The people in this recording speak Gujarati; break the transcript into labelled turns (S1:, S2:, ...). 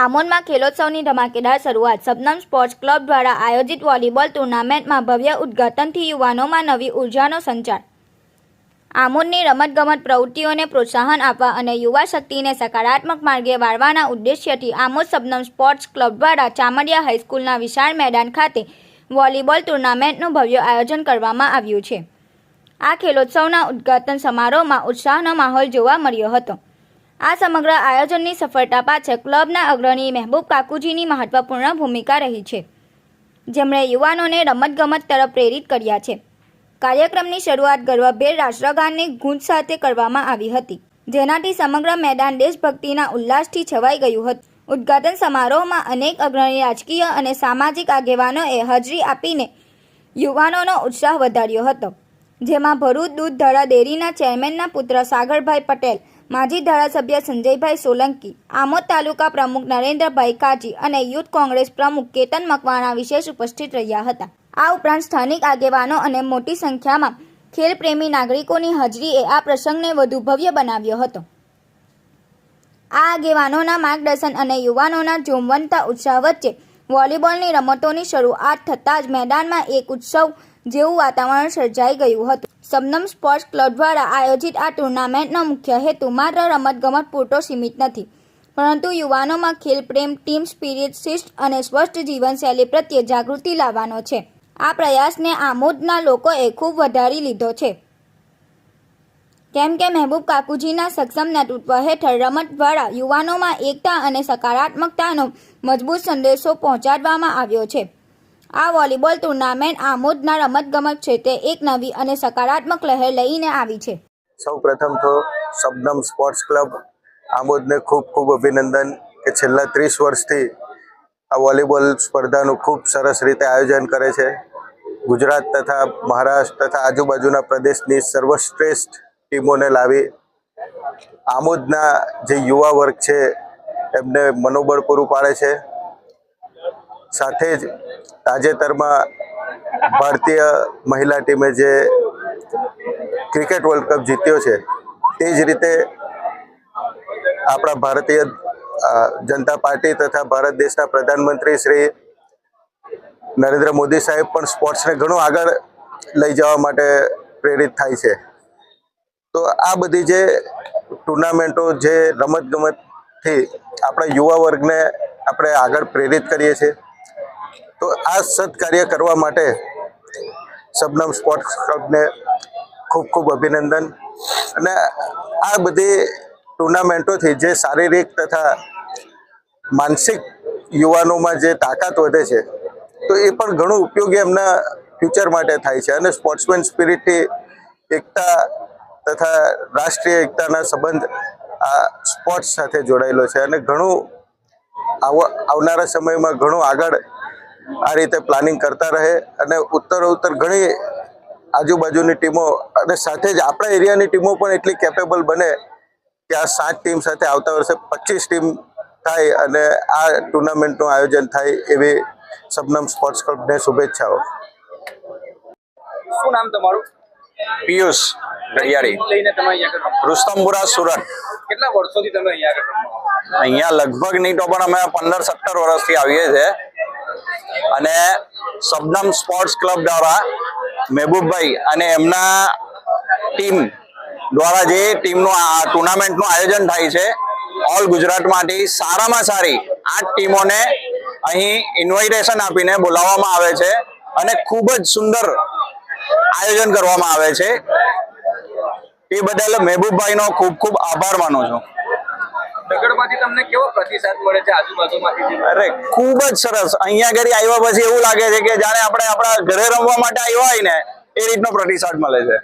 S1: આમોદમાં ખેલોત્સવની ધમાકેદાર શરૂઆત. સબનમ સ્પોર્ટ્સ ક્લબ દ્વારા આયોજિત વોલીબોલ ટુર્નામેન્ટમાં ભવ્ય ઉદ્ઘાટનથી યુવાનોમાં નવી ઉર્જાનો સંચાર. આમોદની રમતગમત પ્રવૃત્તિઓને પ્રોત્સાહન આપવા અને યુવા શક્તિને સકારાત્મક માર્ગે વાળવાના ઉદ્દેશ્યથી આમોદ સબનમ સ્પોર્ટ્સ ક્લબ દ્વારા ચામડિયા હાઈસ્કૂલના વિશાળ મેદાન ખાતે વોલીબોલ ટુર્નામેન્ટનું ભવ્ય આયોજન કરવામાં આવ્યું છે. આ ખેલોત્સવના ઉદ્ઘાટન સમારોહમાં ઉત્સાહનો માહોલ જોવા મળ્યો હતો. આ સમગ્ર આયોજનની સફળતા પાછળ ક્લબના અગ્રણી મહેબૂબ કાકુજીની મહત્વપૂર્ણ ભૂમિકા રહી છે. જેમણે યુવાનોને રમતગમત તરફ પ્રેરિત કર્યા છે. કાર્યક્રમની શરૂઆત ગર્વભેર રાષ્ટ્રગાનની ગુંજ સાથે કરવામાં આવી હતી, જેનાથી સમગ્ર મેદાન દેશભક્તિના ઉલ્લાસથી છવાઈ ગયું હતું. ઉદ્ઘાટન સમારોહમાં અનેક અગ્રણી રાજકીય અને સામાજિક આગેવાનોએ હાજરી આપીને યુવાનોનો ઉત્સાહ વધાર્યો હતો, જેમાં ભરૂચ દૂધ ધરા ડેરીના ચેરમેનના પુત્ર સાગરભાઈ પટેલ માજી ધારાસભ્ય સંજયભાઈ સોલંકી, આમોદ તાલુકા પ્રમુખ નરેન્દ્રભાઈ કાજી અને યુથ કોંગ્રેસ પ્રમુખ કેતન મકવાણા વિશેષ ઉપસ્થિત રહ્યા હતા. આ ઉપરાંત સ્થાનિક આગેવાનો અને મોટી સંખ્યામાં ખેલપ્રેમી નાગરિકોની હાજરીએ આ પ્રસંગને વધુ ભવ્ય બનાવ્યો હતો. આ આગેવાનોના માર્ગદર્શન અને યુવાનોના જોમવંતા ઉત્સાહ વચ્ચે વોલીબોલની રમતોની શરૂઆત થતાં જ મેદાનમાં એક ઉત્સવ જેવું વાતાવરણ સર્જાઈ ગયું હતું. સબનમ સ્પોર્ટ્સ ક્લબ દ્વારા આયોજિત આ ટુર્નામેન્ટનો મુખ્ય હેતુ માત્ર રમતગમત પૂરતો સીમિત નથી, પરંતુ યુવાનોમાં ખેલ પ્રેમ, ટીમ સ્પિરિટ, શિસ્ત અને સ્વસ્થ જીવનશૈલી પ્રત્યે જાગૃતિ લાવવાનો છે. આ પ્રયાસને આમોદના લોકોએ ખૂબ વધારી લીધો છે. કેમ કે મહેબૂબ કાકુજીના સક્ષમ નેતૃત્વ હેઠળ રમત દ્વારા યુવાનોમાં એકતા અને સકારાત્મકતાનો મજબૂત સંદેશો પહોંચાડવામાં આવ્યો છે. આ વોલીબોલ ટુર્નામેન્ટ આમોદના રમતગમત ક્ષેત્રે એક નવી અને સકારાત્મક લહેર લઈને આવી છે.
S2: સૌ પ્રથમ તો શબનમ સ્પોર્ટ્સ ક્લબ આમોદને ખૂબ ખૂબ અભિનંદન કે છેલ્લા ત્રીસ વર્ષથી આ વોલીબોલ સ્પર્ધાનું ખૂબ સરસ રીતે આયોજન કરે છે. ગુજરાત તથા મહારાષ્ટ્ર તથા આજુબાજુના પ્રદેશની સર્વશ્રેષ્ઠ ટીમોને લાવી આમોદના જે યુવા વર્ગ છે એમને મનોબળ પૂરું પાડે છે. સાથે જ તાજેતરમાં ભારતીય મહિલા ટીમે જે ક્રિકેટ વર્લ્ડ કપ જીત્યો છે, તે જ રીતે આપણા ભારતીય જનતા પાર્ટી તથા ભારત દેશના પ્રધાનમંત્રી શ્રી નરેન્દ્ર મોદી સાહેબ પણ સ્પોર્ટ્સને ઘણું આગળ લઈ જવા માટે પ્રેરિત થાય છે. તો આ બધી જે ટુર્નામેન્ટો, જે રમતગમતથી આપણા યુવા વર્ગને આપણે આગળ પ્રેરિત કરીએ છીએ. તો આ સત્કાર્ય કરવા માટે શબનમ સ્પોર્ટ્સ ક્લબને ખૂબ ખૂબ અભિનંદન. અને આ બધી ટુર્નામેન્ટોથી જે શારીરિક તથા માનસિક યુવાનોમાં જે તાકાત વધે છે, તો એ પણ ઘણું ઉપયોગી એમના ફ્યુચર માટે થાય છે. અને સ્પોર્ટ્સમેન સ્પિરિટથી એકતા તથા રાષ્ટ્રીય એકતાના સંબંધ આ સ્પોર્ટ્સ સાથે જોડાયેલો છે. અને ઘણું આવ- આવનારા સમયમાં ઘણું આગળ આ રીતે પ્લાનિંગ કરતા રહે અને ઉત્તર ઉત્તર ઘણી આજુબાજુની ટીમો અને સાથે જ આપણા એરિયાની ટીમો પણ એટલી કેપેબલ બને કે આ સાત ટીમ સાથે આવતા વર્ષે પચીસ ટીમ થાય અને આ ટુર્નામેન્ટનું આયોજન થાય એવી સબનમ સ્પોર્ટ્સ ક્લબને શુભેચ્છાઓ.
S3: શું નામ તમારું?
S4: પિયુષ
S3: અહીંયા
S4: રુસ્તમપુરા સુરત.
S3: કેટલા વર્ષોથી તમે અહીંયા
S4: અહીંયા લગભગ નહીં તો પણ અમે પંદર સત્તર વર્ષથી આવીએ છીએ. અને શબનમ સ્પોર્ટ્સ ક્લબ દ્વારા મહેબૂબભાઈ અને એમના ટીમ દ્વારા જે ટીમનું આ ટુર્નામેન્ટનું આયોજન થાય છે ઓલ ગુજરાતમાંથી સારામાં સારી આઠ ટીમોને અહીં ઇન્વાઇટેશન આપીને બોલાવવામાં આવે છે અને ખૂબ જ સુંદર આયોજન કરવામાં આવે છે. એ બદલ મહેબૂબભાઈનો ખૂબ ખૂબ આભાર માનું છું. અરે, ખૂબ જ સરસ. અહીંયા ઘરે આવ્યા પછી એવું લાગે છે કે જાણે આપણે આપણા ઘરે રમવા માટે આવ્યા હોય ને, એ રીતનો પ્રતિસાદ મળે છે.